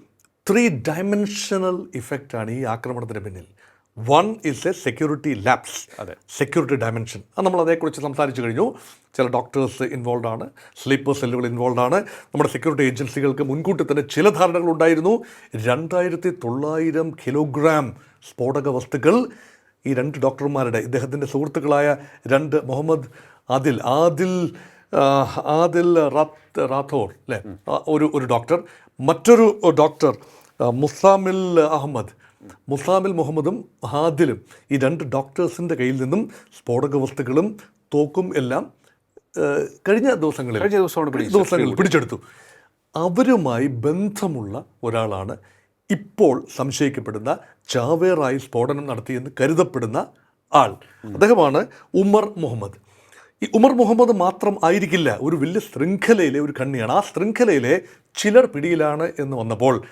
ത്രീ ഡയമെൻഷണൽ ഇഫക്റ്റാണ് ഈ ആക്രമണത്തിന് പിന്നിൽ. One is a security lapse security dimension അത് നമ്മൾ അതേക്കുറിച്ച് സംസാരിച്ചു കഴിഞ്ഞു. ചില ഡോക്ടേഴ്സ് ഇൻവോൾവ് ആണ് സ്ലീപ്പർ സെല്ലുകൾ ഇൻവോൾവ് ആണ്. നമ്മുടെ സെക്യൂരിറ്റി ഏജൻസികൾക്ക് മുൻകൂട്ടി തന്നെ ചില ധാരണകൾ ഉണ്ടായിരുന്നു. രണ്ടായിരത്തി തൊള്ളായിരം കിലോഗ്രാം സ്ഫോടക വസ്തുക്കൾ ഈ രണ്ട് ഡോക്ടർമാരുടെ ഇദ്ദേഹത്തിന്റെ സുഹൃത്തുക്കളായ രണ്ട് മുഹമ്മദ് ആദിൽ ആദിൽ ആദിൽ റാത്ത് റാത്തോർ അല്ലേ? ഒരു ഒരു ഡോക്ടർ മറ്റൊരു ഡോക്ടർ മുസാമിൽ അഹമ്മദ്. മുസാമിൽ മുഹമ്മദും ഹാദിലും ഈ രണ്ട് ഡോക്ടേഴ്സിന്റെ കയ്യിൽ നിന്നും സ്ഫോടക വസ്തുക്കളും തോക്കും എല്ലാം കഴിഞ്ഞ ദിവസങ്ങളിൽ കഴിഞ്ഞ ദിവസമാണ് ദിവസങ്ങളിൽ പിടിച്ചെടുത്തു. അവരുമായി ബന്ധമുള്ള ഒരാളാണ് ഇപ്പോൾ സംശയിക്കപ്പെടുന്ന ചാവേറായി സ്ഫോടനം നടത്തിയെന്ന് കരുതപ്പെടുന്ന ആൾ. അദ്ദേഹമാണ് ഉമർ മുഹമ്മദ്. ഈ ഉമർ മുഹമ്മദ് മാത്രം ആയിരിക്കില്ല ഒരു വലിയ ശൃംഖലയിലെ ഒരു കണ്ണിയാണ്. ആ ശൃംഖലയിലെ ചിലർ പിടിയിലാണ് എന്ന് വന്നപ്പോൾ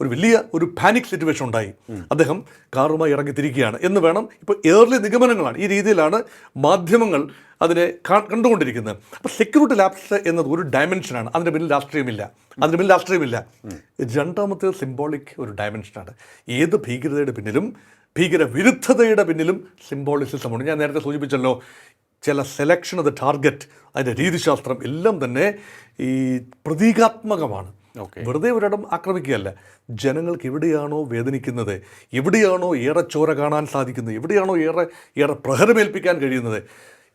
ഒരു വലിയ ഒരു പാനിക് സിറ്റുവേഷൻ ഉണ്ടായി. അദ്ദേഹം കാറുമായി ഇറങ്ങിത്തിരിക്കുകയാണ് എന്ന് വേണം ഇപ്പോൾ ഏർലി നിഗമനങ്ങളാണ്. ഈ രീതിയിലാണ് മാധ്യമങ്ങൾ അതിനെ കണ്ടുകൊണ്ടിരിക്കുന്നത്. അപ്പോൾ സെക്യൂരിറ്റി ലാപ്സ് എന്നത് ഒരു ഡയമെൻഷനാണ് അതിന്റെ പിന്നിൽ രാഷ്ട്രീയമില്ല. അതിന്റെ പിന്നിൽ രാഷ്ട്രീയമില്ല. രണ്ടാമത്തെ സിംബോളിക് ഒരു ഡയമെൻഷനാണ് ഏത് ഭീകരതയുടെ പിന്നിലും ഭീകരവിരുദ്ധതയുടെ പിന്നിലും സിംബോളിസിസമുണ്ട് ഞാൻ നേരത്തെ സൂചിപ്പിച്ചല്ലോ ചില സെലക്ഷൻ ഓഫ് ദ ടാർഗറ്റ് അതിന്റെ രീതിശാസ്ത്രം എല്ലാം തന്നെ ഈ പ്രതീകാത്മകമാണ്. വെറുതെ ഒരിടം ആക്രമിക്കുകയല്ല. ജനങ്ങൾക്ക് എവിടെയാണോ വേദനിക്കുന്നത് എവിടെയാണോ ഏറെ ചോര കാണാൻ സാധിക്കുന്നത് എവിടെയാണോ ഏറെ ഏറെ പ്രഹരമേൽപ്പിക്കാൻ കഴിയുന്നത്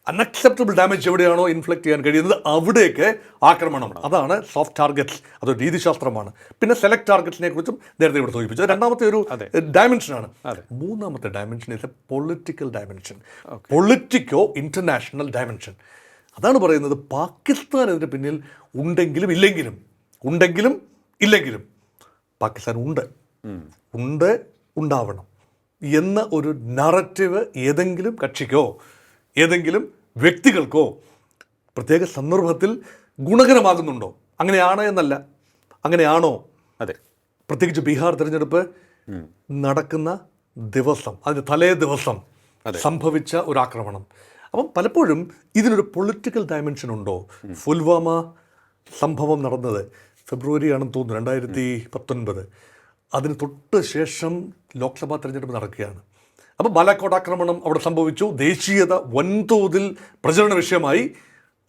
അൺഅക്സെപ്റ്റബിൾ ഡാമേജ് എവിടെയാണോ ഇൻഫ്ലക്റ്റ് ചെയ്യാൻ കഴിയുന്നത് അവിടേക്ക് ആക്രമണം അതാണ് സോഫ്റ്റ് ടാർഗറ്റ്സ് അതൊരു രീതിശാസ്ത്രമാണ്. പിന്നെ സെലക്ട് ടാർഗറ്റ്സിനെ കുറിച്ചും നേരത്തെ ഇവിടെ സൂചിപ്പിച്ചത്. രണ്ടാമത്തെ ഒരു ഡയമെൻഷനാണ് മൂന്നാമത്തെ dimension is a political dimension politico international dimension അതാണ് പറയുന്നത് പാകിസ്ഥാൻ ഇതിന് പിന്നിൽ ഉണ്ടെങ്കിലും ഇല്ലെങ്കിലും. ഉണ്ടെങ്കിലും ഇല്ലെങ്കിലും പാകിസ്ഥാൻ ഉണ്ട്. ഉണ്ട് ഉണ്ടാവണം. എന്ന ഒരു നററ്റീവ് ഏതെങ്കിലും കക്ഷിക്കോ ഏതെങ്കിലും വ്യക്തികൾക്കോ പ്രത്യേക സന്ദർഭത്തിൽ ഗുണകരമാകുന്നുണ്ടോ? അങ്ങനെയാണ് എന്നല്ല. അങ്ങനെയാണോ? അതെ. പ്രത്യേകിച്ച് ബീഹാർ തിരഞ്ഞെടുപ്പ് നടക്കുന്ന ദിവസം അതിന് തലേ ദിവസം സംഭവിച്ച ഒരു ആക്രമണം. അപ്പം പലപ്പോഴും ഇതിനൊരു പൊളിറ്റിക്കൽ ഡയമെൻഷൻ ഉണ്ടോ? പുൽവാമ സംഭവം നടന്നത്. ഫെബ്രുവരി ആണെന്ന് തോന്നുന്നു രണ്ടായിരത്തി പത്തൊൻപത് അതിന് തൊട്ട് ശേഷം ലോക്സഭാ തെരഞ്ഞെടുപ്പ് നടക്കുകയാണ്. അപ്പോൾ ബാലാക്കോട്ട് ആക്രമണം അവിടെ സംഭവിച്ചു. ദേശീയത വൻതോതിൽ പ്രചരണ വിഷയമായി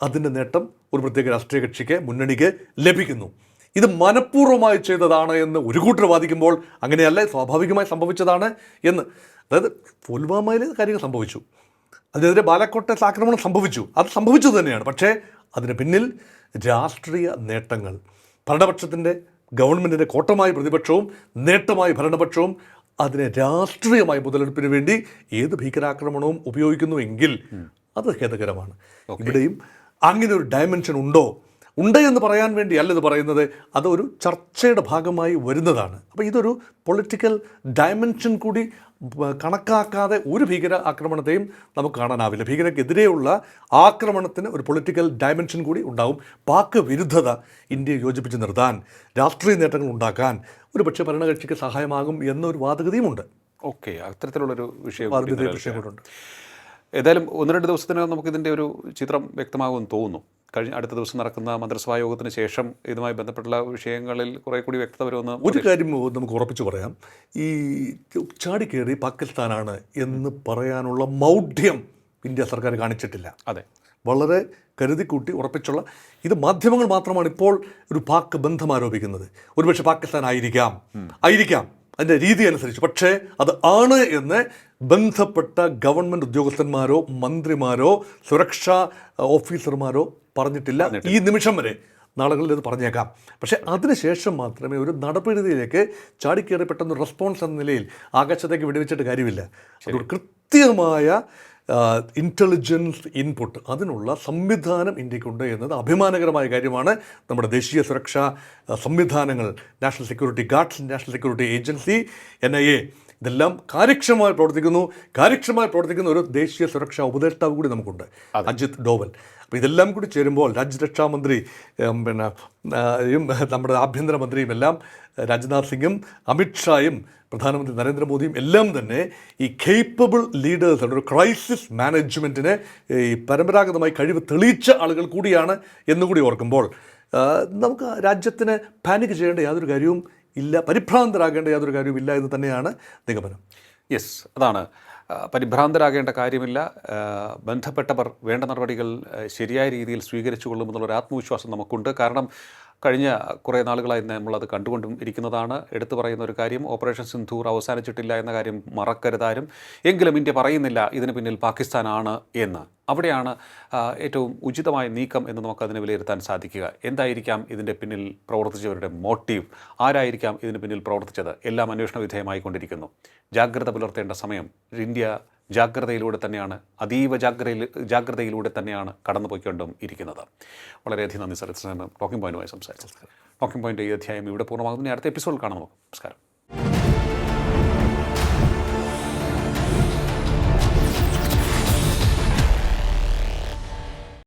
അതിന്റെ നേട്ടം ഒരു പ്രത്യേക രാഷ്ട്രീയ കക്ഷിക്ക് മുന്നണിക്ക് ലഭിക്കുന്നു. ഇത് മനഃപൂർവമായി ചെയ്തതാണ് എന്ന് ഒരു കൂട്ടർ വാദിക്കുമ്പോൾ അങ്ങനെയല്ല സ്വാഭാവികമായി സംഭവിച്ചതാണ് എന്ന്. അതായത് പുൽവാമയിൽ കാര്യങ്ങൾ സംഭവിച്ചു. അതിനെതിരെ ബാലക്കോട്ടെ ആക്രമണം സംഭവിച്ചു. അത് സംഭവിച്ചത് തന്നെയാണ്. പക്ഷേ അതിന് പിന്നിൽ രാഷ്ട്രീയ നേട്ടങ്ങൾ. ഭരണപക്ഷത്തിന്റെ ഗവൺമെന്റിന്റെ കോട്ടമായ പ്രതിപക്ഷവും നേട്ടമായ ഭരണപക്ഷവും അതിനെ രാഷ്ട്രീയമായ മുതലെടുപ്പിന് വേണ്ടി ഏത് ഭീകരാക്രമണവും ഉപയോഗിക്കുന്നുവെങ്കിൽ അത് ഖേദകരമാണ്. ഇവിടെയും അങ്ങനെ ഒരു ഡയമെൻഷൻ ഉണ്ടോ ഉണ്ട് എന്ന് പറയാൻ വേണ്ടി അല്ല ഇത് പറയുന്നത്. അതൊരു ചർച്ചയുടെ ഭാഗമായി വരുന്നതാണ്. അപ്പോൾ ഇതൊരു പൊളിറ്റിക്കൽ ഡയമെൻഷൻ കൂടി കണക്കാക്കാതെ ഒരു ഭീകര ആക്രമണത്തെയും നമുക്ക് കാണാനാവില്ല. ഭീകരക്കെതിരെയുള്ള ആക്രമണത്തിന് ഒരു പൊളിറ്റിക്കൽ ഡയമെൻഷൻ കൂടി ഉണ്ടാവും. പാക് വിരുദ്ധത ഇന്ത്യയെ യോജിപ്പിച്ച് നിർത്താൻ രാഷ്ട്രീയ നേട്ടങ്ങൾ ഉണ്ടാക്കാൻ ഒരു പക്ഷേ ഭരണകക്ഷിക്ക് സഹായമാകും എന്നൊരു വാദഗതിയുമുണ്ട്. ഓക്കെ അത്തരത്തിലുള്ളൊരു വിഷയം വിഷയം കൂടെ ഉണ്ട് ഏതായാലും ഒന്ന് രണ്ട് ദിവസത്തിനകം നമുക്ക് ഇതിന്റെ ഒരു ചിത്രം വ്യക്തമാകുമെന്ന് തോന്നുന്നു. കഴിഞ്ഞ അടുത്ത ദിവസം നടക്കുന്ന മന്ത്രിസഭാ യോഗത്തിന് ശേഷം ഇതുമായി ബന്ധപ്പെട്ടുള്ള വിഷയങ്ങളിൽ കുറെ കൂടി വ്യക്തത വരുമെന്ന് ഒരു കാര്യം നമുക്ക് ഉറപ്പിച്ചു പറയാം. ഈ ചാടി ചാടിക്കേറി പാകിസ്ഥാനാണ് എന്ന് പറയാനുള്ള മൗഢ്യം ഇന്ത്യ സർക്കാർ കാണിച്ചിട്ടില്ല. അതെ. വളരെ കരുതിക്കൂട്ടി ഉറപ്പിച്ചുള്ള ഇത് മാധ്യമങ്ങൾ മാത്രമാണ് ഇപ്പോൾ ഒരു പാക് ബന്ധം ആരോപിക്കുന്നത്. ഒരുപക്ഷെ പാകിസ്ഥാൻ ആയിരിക്കാം ആയിരിക്കാം. അതിന്റെ രീതി അനുസരിച്ച്. പക്ഷേ അത് ആണ് എന്ന് ബന്ധപ്പെട്ട ഗവൺമെന്റ് ഉദ്യോഗസ്ഥന്മാരോ മന്ത്രിമാരോ സുരക്ഷാ ഓഫീസർമാരോ പറഞ്ഞിട്ടില്ല. ഈ നിമിഷം വരെ നാളുകളിൽ ഇത് പറഞ്ഞേക്കാം. പക്ഷേ അതിനുശേഷം മാത്രമേ ഒരു നടപടിയിലേക്ക് ചാടിക്കേറി പെട്ടെന്ന് റെസ്പോൺസ് എന്ന നിലയിൽ ആകാശത്തേക്ക് വെടിവെച്ചിട്ട് കാര്യമില്ല. അതൊരു കൃത്യമായ ഇന്റലിജൻസ് ഇൻപുട്ട് അതിനുള്ള സംവിധാനം ഇന്ത്യക്കുണ്ട് എന്നത് അഭിമാനകരമായ കാര്യമാണ്. നമ്മുടെ ദേശീയ സുരക്ഷാ സംവിധാനങ്ങൾ national security guards national security agency N I A ഇതെല്ലാം കാര്യക്ഷമമായി പ്രവർത്തിക്കുന്നു. കാര്യക്ഷമമായി പ്രവർത്തിക്കുന്ന ഒരു ദേശീയ സുരക്ഷാ ഉപദേഷ്ടാവ് കൂടി നമുക്കുണ്ട്. അജിത് ഡോവൽ. അപ്പോൾ ഇതെല്ലാം കൂടി ചേരുമ്പോൾ രാജ്യരക്ഷാമന്ത്രി മന്ത്രി പിന്നെ നമ്മുടെ ആഭ്യന്തരമന്ത്രിയും എല്ലാം രാജ്നാഥ് സിംഗും അമിത്ഷായും പ്രധാനമന്ത്രി നരേന്ദ്രമോദിയും എല്ലാം തന്നെ ഈ കേപ്പബിൾ ലീഡേഴ്സ് ഒരു ക്രൈസിസ് മാനേജ്മെന്റിന് ഈ പരമ്പരാഗതമായി കഴിവ് തെളിയിച്ച ആളുകൾ കൂടിയാണ് എന്നുകൂടി ഓർക്കുമ്പോൾ നമുക്ക് രാജ്യത്തിന് പാനിക് ചെയ്യേണ്ട യാതൊരു കാര്യവും ഇല്ല പരിഭ്രാന്തരാകേണ്ട യാതൊരു കാര്യവും ഇല്ല എന്ന് തന്നെയാണ് നിഗമനം. യെസ് അതാണ്. പരിഭ്രാന്തരാകേണ്ട കാര്യമില്ല. ബന്ധപ്പെട്ടവർ വേണ്ട നടപടികൾ ശരിയായ രീതിയിൽ സ്വീകരിച്ചു കൊള്ളുമെന്നുള്ളൊരു ആത്മവിശ്വാസം നമുക്കുണ്ട്. കാരണം കഴിഞ്ഞ കുറേ നാളുകളായി നമ്മളത് കണ്ടുകൊണ്ടും ഇരിക്കുന്നതാണ്. എടുത്തു പറയുന്ന ഒരു കാര്യം ഓപ്പറേഷൻ സിന്ധൂർ അവസാനിച്ചിട്ടില്ല എന്ന കാര്യം മറക്കരുതാരും. എങ്കിലും ഇന്ത്യ പറയുന്നില്ല ഇതിന് പിന്നിൽ പാകിസ്ഥാനാണ് എന്ന്. അവിടെയാണ് ഏറ്റവും ഉചിതമായ നീക്കം എന്ന് നമുക്കതിനെ വിലയിരുത്താൻ സാധിക്കുക. എന്തായിരിക്കാം ഇതിന്റെ പിന്നിൽ പ്രവർത്തിച്ചവരുടെ മോട്ടീവ്? ആരായിരിക്കാം ഇതിന് പിന്നിൽ പ്രവർത്തിച്ചത്? എല്ലാം അന്വേഷണ വിധേയമായിക്കൊണ്ടിരിക്കുന്നു. ജാഗ്രത പുലർത്തേണ്ട സമയം. ഇന്ത്യ ജാഗ്രതയിലൂടെ തന്നെയാണ് അതീവ ജാഗ്രതയിൽ ജാഗ്രതയിലൂടെ തന്നെയാണ് കടന്നുപോയിക്കൊണ്ടും ഇരിക്കുന്നത്. വളരെയധികം നന്ദി സർ. ടോക്കിംഗ് പോയിന്റുമായി സംസാരിച്ചത്. ടോക്കിംഗ് പോയിന്റ് ഈ അധ്യായം ഇവിടെ പൂർണമാകുന്നു അടുത്ത എപ്പിസോഡ് കാണാം നമസ്കാരം.